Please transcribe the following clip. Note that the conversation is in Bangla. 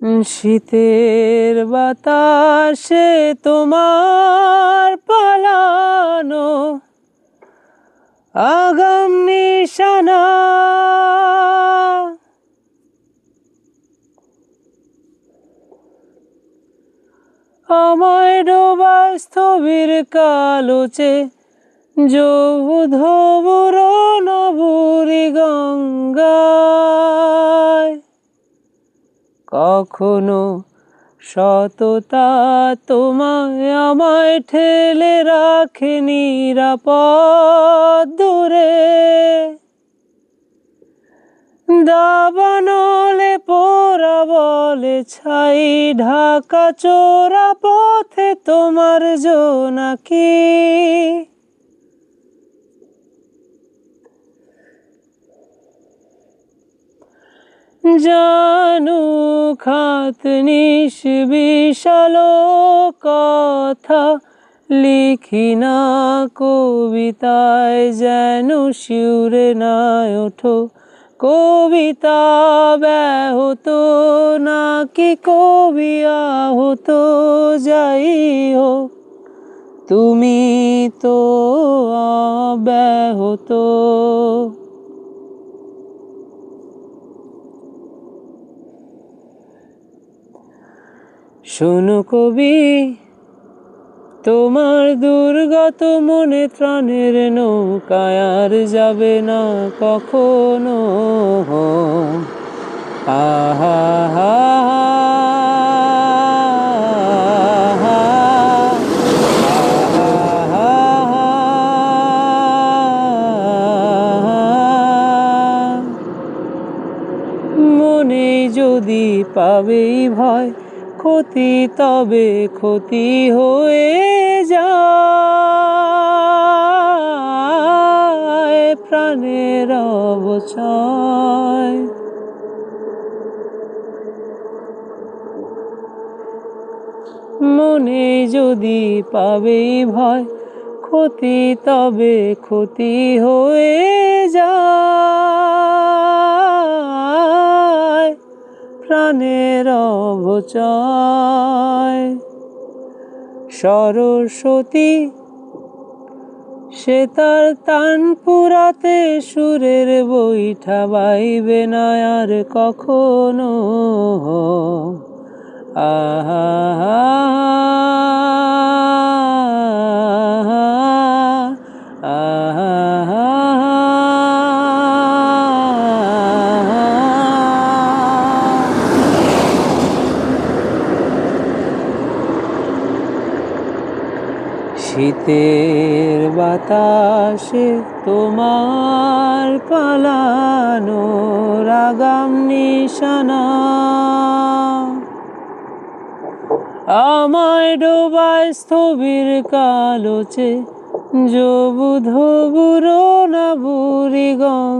শীতের বাতাসে তোমার পালানো আগাম নিশানা। আমায় ডোবায় স্থবির কালোচে যৌধবুর নবুরি গঙ্গায় কখনো সততা তোমায় আমায় ঠেলে রাখে নিরাপদ দূরে। দাবানলে পোরা বলে ছাই ঢাকা চোরা পথে তোমার জোনাকি জানু খাত নিশ বিশালো কথা লিখি না কবিতায় যেন শিউরে না ওঠো। কবিতা ব্যাহত নাকি কবি আহত যাই হোক তুমি তো ব্যাহত। শোনো কবি, তোমার দুর্গত মনে ত্রাণের নৌকায় আর যাবে না কখনো। আহা মনে যদি পাবেই ভয় ক্ষতি, তবে ক্ষতি হয়ে যায় প্রাণের অবচয়। মনে যদি পাবেই ভয়, ক্ষতি, তবে ক্ষতি হয়ে যায়। প্রাণের অবচয়। সরস্বতী, সে তার তান পুরাতে সুরের বৈঠা বাইবে না আর কখনো। আহা আহা শীতের বাতাসে তোমার পালানো রাগাম নিশানা। আমায় ডোবায় স্থবির কালোচে যবু ধবুর না বুড়ি গঙ্গ